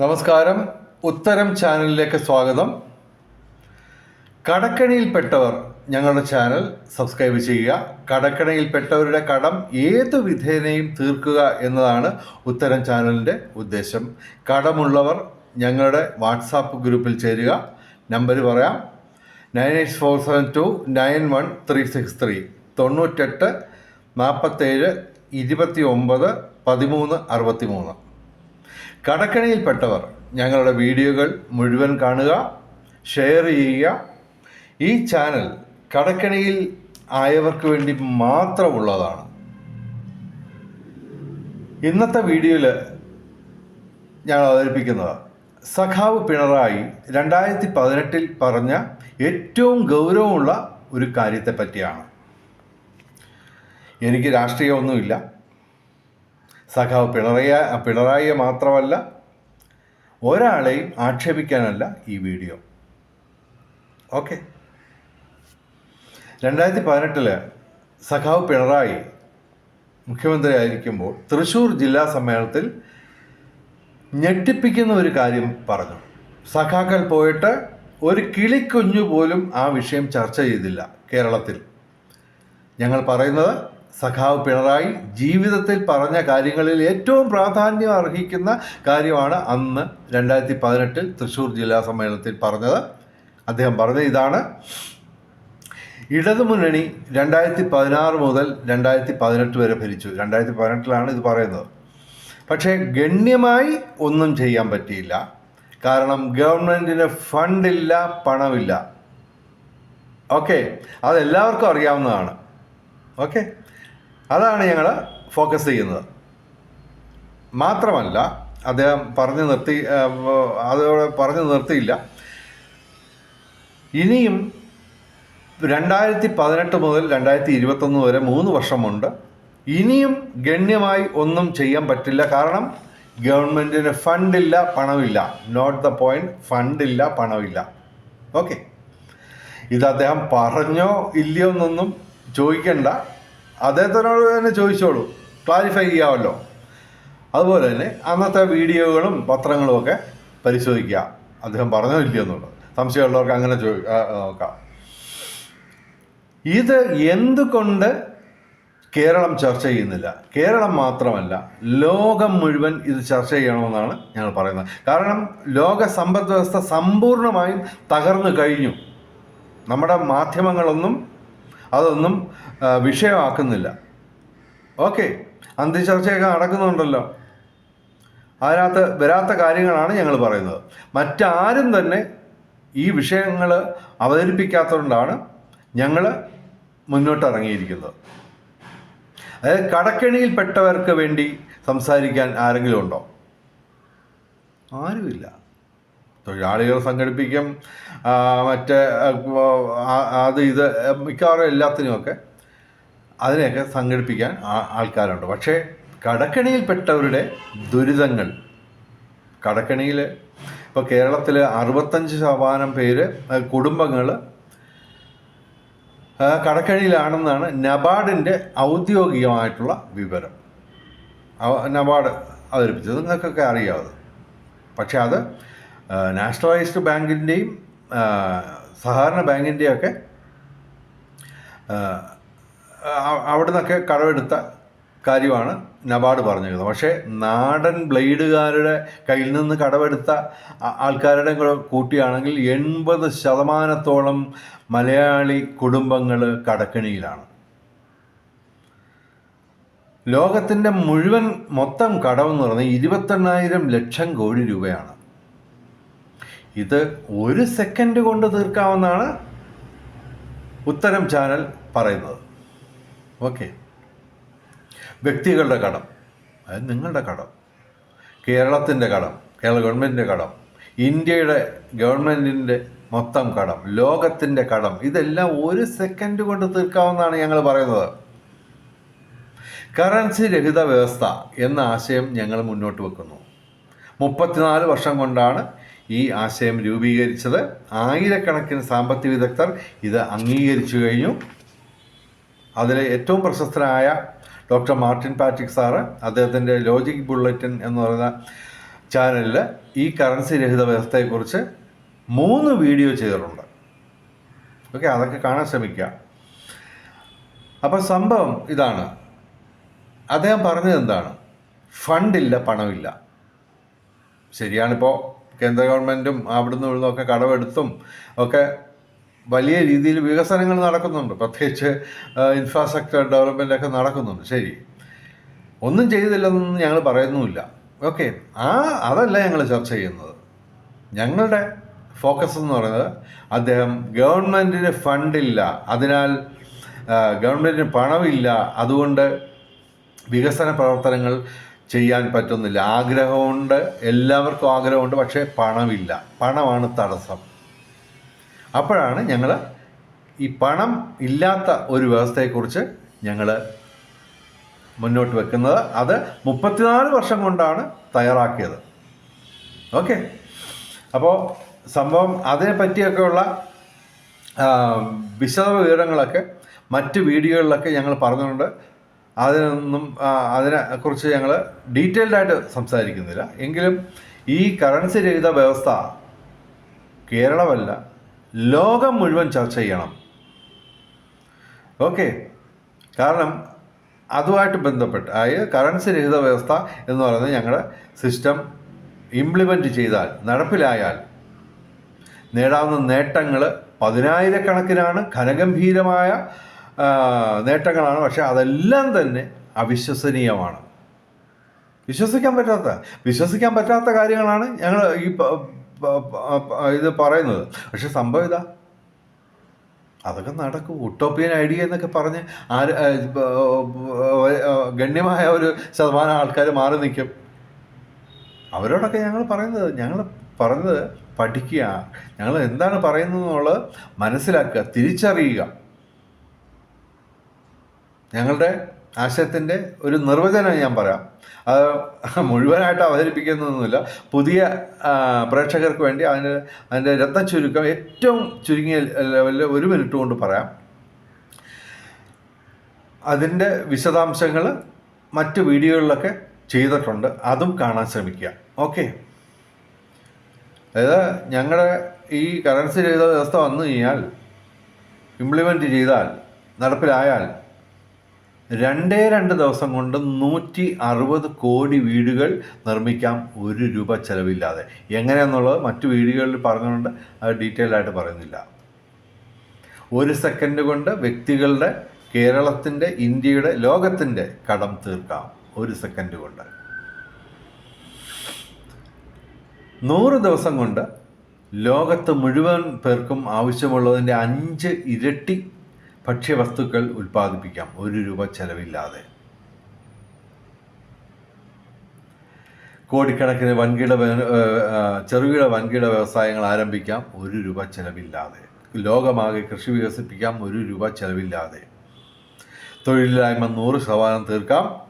നമസ്കാരം. ഉത്തരം ചാനലിലേക്ക് സ്വാഗതം. കടക്കണിയിൽപ്പെട്ടവർ ഞങ്ങളുടെ ചാനൽ സബ്സ്ക്രൈബ് ചെയ്യുക. കടക്കണിയിൽപ്പെട്ടവരുടെ കടം ഏത് വിധേനയും തീർക്കുക എന്നതാണ് ഉത്തരം ചാനലിന്റെ ഉദ്ദേശം. കടമുള്ളവർ ഞങ്ങളുടെ വാട്സാപ്പ് ഗ്രൂപ്പിൽ ചേരുക. നമ്പർ പറയാം. Nine eight four seven two nine one three six three. തൊണ്ണൂറ്റെട്ട് നാൽപ്പത്തേഴ് ഇരുപത്തി ഒമ്പത് പതിമൂന്ന് അറുപത്തി മൂന്ന് കടക്കണിയിൽപ്പെട്ടവർ ഞങ്ങളുടെ വീഡിയോകൾ മുഴുവൻ കാണുക ഷെയർ ചെയ്യുക. ഈ ചാനൽ കടക്കണിയിൽ ആയവർക്ക് വേണ്ടി മാത്രമുള്ളതാണ്. ഇന്നത്തെ വീഡിയോയിൽ ഞാൻ അവതരിപ്പിക്കുന്നത് സഖാവ് പിണറായി രണ്ടായിരത്തി പതിനെട്ടിൽ പറഞ്ഞ ഏറ്റവും ഗൗരവമുള്ള ഒരു കാര്യത്തെപ്പറ്റിയാണ്. എനിക്ക് രാഷ്ട്രീയമൊന്നുമില്ല. സഖാവ് പിണറായി പിണറായിയെ മാത്രമല്ല ഒരാളെയും ആക്ഷേപിക്കാനല്ല ഈ വീഡിയോ. ഓക്കെ. രണ്ടായിരത്തി പതിനെട്ടിൽ സഖാവ് പിണറായി മുഖ്യമന്ത്രി ആയിരിക്കുമ്പോൾ തൃശ്ശൂർ ജില്ലാ സമ്മേളനത്തിൽ ഞെട്ടിപ്പിക്കുന്ന ഒരു കാര്യം പറഞ്ഞു. സഖാക്കൾ പോയിട്ട് ഒരു കിളിക്കുഞ്ഞു പോലും ആ വിഷയം ചർച്ച ചെയ്തില്ല കേരളത്തിൽ. ഞങ്ങൾ പറയുന്നത് സഖാവ് പിണറായി ജീവിതത്തിൽ പറഞ്ഞ കാര്യങ്ങളിൽ ഏറ്റവും പ്രാധാന്യം അർഹിക്കുന്ന കാര്യമാണ് അന്ന് രണ്ടായിരത്തി പതിനെട്ടിൽ തൃശ്ശൂർ ജില്ലാ സമ്മേളനത്തിൽ പറഞ്ഞത്. അദ്ദേഹം പറഞ്ഞത് ഇതാണ്. ഇടതുമുന്നണി രണ്ടായിരത്തി പതിനാറ് മുതൽ രണ്ടായിരത്തി പതിനെട്ട് വരെ ഭരിച്ചു. രണ്ടായിരത്തി പതിനെട്ടിലാണ് ഇത് പറയുന്നത്. പക്ഷേ ഗണ്യമായി ഒന്നും ചെയ്യാൻ പറ്റിയില്ല. കാരണം ഗവൺമെന്റിന് ഫണ്ടില്ല പണമില്ല. ഓക്കെ അതെല്ലാവർക്കും അറിയാവുന്നതാണ്. ഓക്കെ അതാണ് ഞങ്ങൾ ഫോക്കസ് ചെയ്യുന്നത്. മാത്രമല്ല അദ്ദേഹം പറഞ്ഞു നിർത്തി അതോടെ പറഞ്ഞു നിർത്തിയില്ല. ഇനിയും രണ്ടായിരത്തി പതിനെട്ട് മുതൽ രണ്ടായിരത്തി ഇരുപത്തൊന്ന് വരെ മൂന്ന് വർഷമുണ്ട്. ഇനിയും ഗണ്യമായി ഒന്നും ചെയ്യാൻ പറ്റില്ല. കാരണം ഗവൺമെന്റിന് ഫണ്ടില്ല പണമില്ല. നോട്ട് ദ പോയിന്റ് ഫണ്ടില്ല പണമില്ല. ഓക്കെ ഇത് അദ്ദേഹം പറഞ്ഞോ ഇല്ലയോ എന്നൊന്നും ചോദിക്കണ്ട. അദ്ദേഹത്തിനോട് തന്നെ ചോദിച്ചോളൂ. ക്ലാരിഫൈ ചെയ്യാമല്ലോ. അതുപോലെ തന്നെ അന്നത്തെ വീഡിയോകളും പത്രങ്ങളും ഒക്കെ പരിശോധിക്കുക. അദ്ദേഹം പറഞ്ഞോ ഇല്ലയോ എന്നുള്ളത്. സംശയമുള്ളവർക്ക് അങ്ങനെ നോക്കാം. ഇത് എന്തുകൊണ്ട് കേരളം ചർച്ച ചെയ്യുന്നില്ല? കേരളം മാത്രമല്ല ലോകം മുഴുവൻ ഇത് ചർച്ച ചെയ്യണമെന്നാണ് ഞങ്ങൾ പറയുന്നത്. കാരണം ലോക സമ്പദ് വ്യവസ്ഥ തകർന്നു കഴിഞ്ഞു. നമ്മുടെ മാധ്യമങ്ങളൊന്നും അതൊന്നും വിഷയമാക്കുന്നില്ല. ഓക്കെ അന്ത്യചർച്ചയൊക്കെ നടക്കുന്നുണ്ടല്ലോ. അതിനകത്ത് വരാത്ത കാര്യങ്ങളാണ് ഞങ്ങൾ പറയുന്നത്. മറ്റാരും തന്നെ ഈ വിഷയങ്ങൾ അവതരിപ്പിക്കാത്തതുകൊണ്ടാണ് ഞങ്ങൾ മുന്നോട്ടിറങ്ങിയിരിക്കുന്നത്. അതായത് കടക്കെണിയിൽപ്പെട്ടവർക്ക് വേണ്ടി സംസാരിക്കാൻ ആരെങ്കിലും ഉണ്ടോ? ആരുമില്ല. തൊഴിലാളികൾ സംഘടിപ്പിക്കും മറ്റ് അത് ഇത് മിക്കവാറും എല്ലാത്തിനുമൊക്കെ അതിനെയൊക്കെ സംഘടിപ്പിക്കാൻ ആൾക്കാരുണ്ട്. പക്ഷേ കടക്കണിയിൽപ്പെട്ടവരുടെ ദുരിതങ്ങൾ കടക്കണിയിൽ ഇപ്പോൾ കേരളത്തിൽ അറുപത്തഞ്ച് ശതമാനം പേര് കുടുംബങ്ങൾ കടക്കണിയിലാണെന്നാണ് നബാർഡിന്റെ ഔദ്യോഗികമായിട്ടുള്ള വിവരം. നബാർഡ് അവതരിപ്പിച്ചത്. നിങ്ങൾക്കൊക്കെ അറിയാവുന്നത് പക്ഷേ അത് നാഷണലൈസ്ഡ് ബാങ്കിന്റെയും സഹകരണ ബാങ്കിന്റെയും ഒക്കെ അവിടെ നിന്നൊക്കെ കടമെടുത്ത കാര്യമാണ് നബാർഡ് പറഞ്ഞിരുന്നത്. പക്ഷേ നാടൻ ബ്ലേഡുകാരുടെ കയ്യിൽ നിന്ന് കടമെടുത്ത ആൾക്കാരുടെ കൂടെ കൂട്ടിയാണെങ്കിൽ എൺപത് ശതമാനത്തോളം മലയാളി കുടുംബങ്ങൾ കടക്കണിയിലാണ്. ലോകത്തിന്റെ മുഴുവൻ മൊത്തം കടമെന്ന് പറഞ്ഞാൽ ഇരുപത്തെണ്ണായിരം ലക്ഷം കോടി രൂപയാണ്. ഇത് ഒരു സെക്കൻഡ് കൊണ്ട് തീർക്കാമെന്നാണ് ഉത്തരം ചാനൽ പറയുന്നത്. ഓക്കെ വ്യക്തികളുടെ കടം. അത് നിങ്ങളുടെ കടം. കേരളത്തിന്റെ കടം. കേരള ഗവൺമെന്റിന്റെ കടം. ഇന്ത്യയുടെ ഗവൺമെന്റിന്റെ മൊത്തം കടം. ലോകത്തിന്റെ കടം. ഇതെല്ലാം ഒരു സെക്കൻഡ് കൊണ്ട് തീർക്കാവുന്നതാണ് ഞങ്ങൾ പറയുന്നത്. കറൻസി രഹിത വ്യവസ്ഥ എന്ന ആശയം ഞങ്ങൾ മുന്നോട്ട് വെക്കുന്നു. മുപ്പത്തിനാല് വർഷം കൊണ്ടാണ് ഈ ആശയം രൂപീകരിച്ചത് ആയിരക്കണക്കിന് സാമ്പത്തിക വിദഗ്ധർ ഇത് അംഗീകരിച്ചു കഴിഞ്ഞു. അതിൽ ഏറ്റവും പ്രശസ്തനായ ഡോക്ടർ മാർട്ടിൻ പാട്രിക് സാറ് അദ്ദേഹത്തിന്റെ ലോജിക് ബുള്ളറ്റിൻ എന്ന് പറയുന്ന ചാനലിൽ ഈ കറൻസി രഹിത വ്യവസ്ഥയെക്കുറിച്ച് മൂന്ന് വീഡിയോ ചെയ്തിട്ടുണ്ട്. ഓക്കെ അതൊക്കെ കാണാൻ ശ്രമിക്കുക. അപ്പോൾ സംഭവം ഇതാണ്. അദ്ദേഹം പറഞ്ഞത് എന്താണ്? ഫണ്ടില്ല പണമില്ല. ശരിയാണിപ്പോൾ കേന്ദ്ര ഗവൺമെന്റും അവിടുന്ന് ഇവിടുന്നൊക്കെ കടമെടുത്തും ഒക്കെ വലിയ രീതിയിൽ വികസനങ്ങൾ നടക്കുന്നുണ്ട്. പ്രത്യേകിച്ച് ഇൻഫ്രാസ്ട്രക്ചർ ഡെവലപ്മെന്റ് ഒക്കെ നടക്കുന്നുണ്ട്. ശരി. ഒന്നും ചെയ്തില്ലെന്നൊന്നും ഞങ്ങൾ പറയുന്നുമില്ല. ഓക്കെ. ആ അതല്ല ഞങ്ങൾ ചർച്ച ചെയ്യുന്നത്. ഞങ്ങളുടെ ഫോക്കസ് എന്ന് പറയുന്നത് അദ്ദേഹം ഗവൺമെന്റിന് ഫണ്ടില്ല. അതിനാൽ ഗവൺമെന്റിന് പണമില്ല. അതുകൊണ്ട് വികസന പ്രവർത്തനങ്ങൾ ചെയ്യാൻ പറ്റുന്നില്ല. ആഗ്രഹമുണ്ട് എല്ലാവർക്കും ആഗ്രഹമുണ്ട് പക്ഷേ പണമില്ല. പണമാണ് തടസ്സം. അപ്പോഴാണ് ഞങ്ങൾ ഈ പണം ഇല്ലാത്ത ഒരു വ്യവസ്ഥയെക്കുറിച്ച് ഞങ്ങൾ മുന്നോട്ട് വെക്കുന്നത്. അത് മുപ്പത്തിനാല് വർഷം കൊണ്ടാണ് തയ്യാറാക്കിയത്. ഓക്കെ. അപ്പോൾ സംഭവം അതിനെ പറ്റിയൊക്കെയുള്ള വിശദ വിവരങ്ങളൊക്കെ മറ്റ് വീഡിയോകളിലൊക്കെ ഞങ്ങൾ പറഞ്ഞിട്ടുണ്ട്. അതിനൊന്നും അതിനെ അതിനെക്കുറിച്ച് ഞങ്ങൾ ഡീറ്റെയിൽഡ് ആയിട്ട് സംസാരിക്കുന്നില്ല. എങ്കിലും ഈ കറൻസി രഹിത വ്യവസ്ഥ കേരളമല്ല ലോകം മുഴുവൻ ചർച്ച ചെയ്യണം. ഓക്കെ. കാരണം അതുമായിട്ട് ബന്ധപ്പെട്ട് അതായത് കറൻസി രഹിത വ്യവസ്ഥ എന്ന് പറയുന്നത് ഞങ്ങളുടെ സിസ്റ്റം ഇംപ്ലിമെന്റ് ചെയ്താൽ നടപ്പിലായാൽ നേടാവുന്ന നേട്ടങ്ങൾ പതിനായിരക്കണക്കിനാണ്. ഘനഗംഭീരമായ നേട്ടങ്ങളാണ്. പക്ഷെ അതെല്ലാം തന്നെ അവിശ്വസനീയമാണ്. വിശ്വസിക്കാൻ പറ്റാത്ത വിശ്വസിക്കാൻ പറ്റാത്ത കാര്യങ്ങളാണ് ഞങ്ങൾ ഈ ഇത് പറയുന്നത്. പക്ഷെ സംഭവം ഇതാ. അതൊക്കെ നടക്കും. ഉട്ടോപ്പിയൻ ഐഡിയ എന്നൊക്കെ പറഞ്ഞ് ആര് ഗണ്യമായ ഒരു ശതമാനം ആൾക്കാർ മാറി നിൽക്കും. അവരോടൊക്കെ ഞങ്ങൾ പറയുന്നത് ഞങ്ങൾ പറഞ്ഞത് പഠിക്കുക. ഞങ്ങൾ എന്താണ് പറയുന്നത് എന്നുള്ളത് മനസ്സിലാക്കുക തിരിച്ചറിയുക. ഞങ്ങളുടെ ആശയത്തിന്റെ ഒരു നിർവചനം ഞാൻ പറയാം. അത് മുഴുവനായിട്ട് അവതരിപ്പിക്കുന്നൊന്നുമില്ല. പുതിയ പ്രേക്ഷകർക്ക് വേണ്ടി അതിന്റെ അതിന്റെ രത്ന ചുരുക്കം ഏറ്റവും ചുരുങ്ങിയ ലെവലിൽ ഒരു മിനിറ്റ് കൊണ്ട് പറയാം. അതിന്റെ വിശദാംശങ്ങൾ മറ്റ് വീഡിയോകളിലൊക്കെ ചെയ്തിട്ടുണ്ട്. അതും കാണാൻ ശ്രമിക്കുക. ഓക്കെ? അതായത് ഞങ്ങളുടെ ഈ കറൻസി രഹിത വ്യവസ്ഥ വന്നു കഴിഞ്ഞാൽ ഇംപ്ലിമെന്റ് ചെയ്താൽ നടപ്പിലായാൽ രണ്ടേ രണ്ട് ദിവസം കൊണ്ട് നൂറ്റി അറുപത് കോടി വീടുകൾ നിർമ്മിക്കാം ഒരു രൂപ ചെലവില്ലാതെ. എങ്ങനെയാണെന്നുള്ളത് മറ്റു വീടുകളിൽ പറഞ്ഞുകൊണ്ട് അത് ഡീറ്റെയിൽ ആയിട്ട് പറയുന്നില്ല. ഒരു സെക്കൻഡ് കൊണ്ട് വ്യക്തികളുടെ കേരളത്തിന്റെ ഇന്ത്യയുടെ ലോകത്തിന്റെ കടം തീർക്കാം. ഒരു സെക്കൻഡ് കൊണ്ട്. നൂറ് ദിവസം കൊണ്ട് ലോകത്ത് മുഴുവൻ പേർക്കും ആവശ്യമുള്ളതിന്റെ അഞ്ച് ഇരട്ടി ഭക്ഷ്യവസ്തുക്കൾ ഉൽപ്പാദിപ്പിക്കാം. ഒരു രൂപ ചെലവില്ലാതെ. കോടിക്കണക്കിന് വൻകിട ചെറുകിട വൻകിട വ്യവസായങ്ങൾ ആരംഭിക്കാം. ഒരു രൂപ ചെലവില്ലാതെ. ലോകമാകെ കൃഷി വികസിപ്പിക്കാം. ഒരു രൂപ ചെലവില്ലാതെ. തൊഴിലില്ലായ്മ നൂറ് ശതമാനം തീർക്കാം.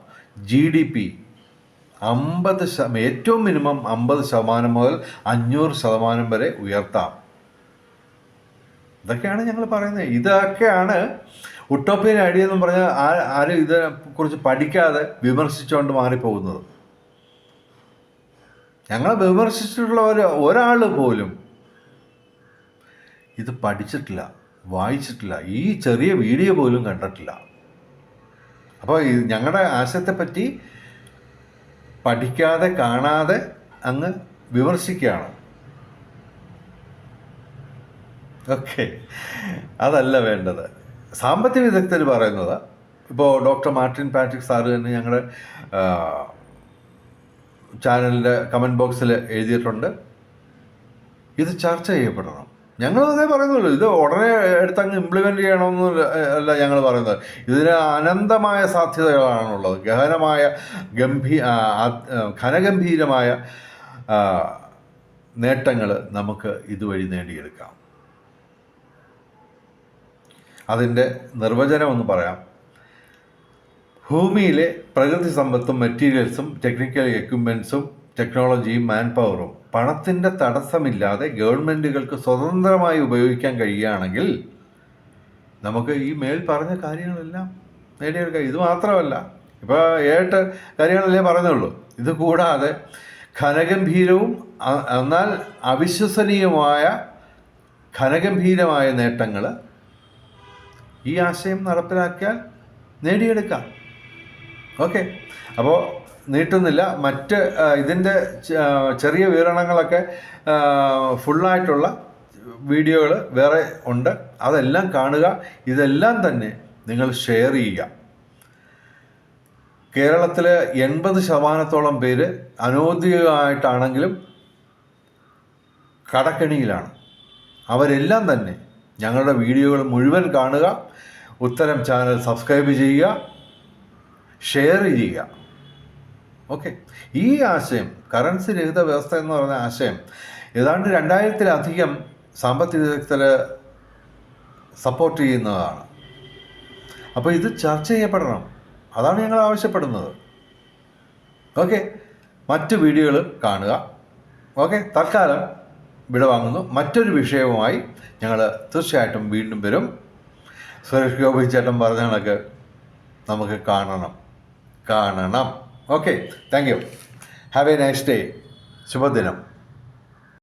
ജി ഡി പി അമ്പത് ഏറ്റവും മിനിമം അമ്പത് ശതമാനം മുതൽ അഞ്ഞൂറ് ശതമാനം വരെ ഉയർത്താം. ഇതൊക്കെയാണ് ഞങ്ങൾ പറയുന്നത്. ഇതൊക്കെയാണ് ഉട്ടോപ്യൻ ഐഡിയ എന്ന് പറഞ്ഞാൽ ആരും ഇതിനെക്കുറിച്ച് പഠിക്കാതെ വിമർശിച്ചുകൊണ്ട് മാറിപ്പോകുന്നത്. ഞങ്ങളെ വിമർശിച്ചിട്ടുള്ള ഒരു ഒരാൾ പോലും ഇത് പഠിച്ചിട്ടില്ല വായിച്ചിട്ടില്ല ഈ ചെറിയ വീഡിയോ പോലും കണ്ടിട്ടില്ല. അപ്പോൾ ഞങ്ങളുടെ ആശയത്തെപ്പറ്റി പഠിക്കാതെ കാണാതെ അങ്ങ് വിമർശിക്കുകയാണ്. ഓക്കെ അതല്ല വേണ്ടത്. സാമ്പത്തിക വിദഗ്ധർ പറയുന്നത്. ഇപ്പോൾ ഡോക്ടർ മാർട്ടിൻ പാട്രിക് സാറ് തന്നെ ഞങ്ങളുടെ ചാനലിന്റെ കമന്റ് ബോക്സിൽ എഴുതിയിട്ടുണ്ട്. ഇത് ചർച്ച ചെയ്യപ്പെടണം. ഞങ്ങൾ അതേ പറയുന്നുള്ളൂ. ഇത് ഉടനെ എടുത്തങ്ങ് ഇംപ്ലിമെന്റ് ചെയ്യണമെന്ന് അല്ല ഞങ്ങൾ പറയുന്നത്. ഇതിന് അനന്തമായ സാധ്യതകളാണുള്ളത്. ഗഹനമായ ഗംഭീ ഘനഗംഭീരമായ നേട്ടങ്ങൾ നമുക്ക് ഇതുവഴി നേടിയെടുക്കാം. അതിന്റെ നിർവചനം ഒന്ന് പറയാം. ഭൂമിയിലെ പ്രകൃതി സമ്പത്തും മെറ്റീരിയൽസും ടെക്നിക്കൽ എക്യുപ്മെൻസും ടെക്നോളജിയും മാൻ പവറും പണത്തിന്റെ തടസ്സമില്ലാതെ ഗവൺമെന്റുകൾക്ക് സ്വതന്ത്രമായി ഉപയോഗിക്കാൻ കഴിയുകയാണെങ്കിൽ നമുക്ക് ഈ മേൽ പറഞ്ഞ കാര്യങ്ങളെല്ലാം നേടിയെടുക്കാം. ഇത് മാത്രമല്ല ഇപ്പോൾ ഏട്ട് കാര്യങ്ങളല്ലേ പറഞ്ഞുള്ളൂ. ഇത് കൂടാതെ ഘനഗംഭീരവും അ- എന്നാൽ അവിശ്വസനീയമായ ഘനഗംഭീരമായ നേട്ടങ്ങൾ ഈ ആശയം നടപ്പിലാക്കിയാൽ നേടിയെടുക്കാം. ഓക്കെ. അപ്പോൾ നീട്ടുന്നില്ല. മറ്റ് ഇതിന്റെ ചെറിയ വിവരണങ്ങളൊക്കെ ഫുള്ളായിട്ടുള്ള വീഡിയോകൾ വേറെ ഉണ്ട്. അതെല്ലാം കാണുക. ഇതെല്ലാം തന്നെ നിങ്ങൾ ഷെയർ ചെയ്യുക. കേരളത്തിൽ എൺപത് ശതമാനത്തോളം പേര് അനൗദ്യോഗികമായിട്ടാണെങ്കിലും കടക്കെണിയിലാണ്. അവരെല്ലാം തന്നെ ഞങ്ങളുടെ വീഡിയോകൾ മുഴുവൻ കാണുക ഉത്തരം ചാനൽ സബ്സ്ക്രൈബ് ചെയ്യുക ഷെയർ ചെയ്യുക. ഓക്കെ. ഈ ആശയം കറൻസി രഹിത വ്യവസ്ഥ എന്ന് പറയുന്ന ആശയം ഏതാണ്ട് രണ്ടായിരത്തിലധികം സാമ്പത്തിക വിദഗ്ധർ സപ്പോർട്ട് ചെയ്യുന്നതാണ്. അപ്പോൾ ഇത് ചർച്ച ചെയ്യപ്പെടണം. അതാണ് ഞങ്ങൾ ആവശ്യപ്പെടുന്നത്. ഓക്കെ. മറ്റ് വീഡിയോകൾ കാണുക. ഓക്കെ. തൽക്കാലം വിട വാങ്ങുന്നു. മറ്റൊരു വിഷയവുമായി ഞങ്ങൾ തീർച്ചയായിട്ടും വീണ്ടും വരും. സുരേഷ് ഗോപി ചേട്ടൻ പറഞ്ഞ കണക്ക് നമുക്ക് കാണണം. കാണണം. Okay. Thank you. Have a nice day. ശുഭദിനം.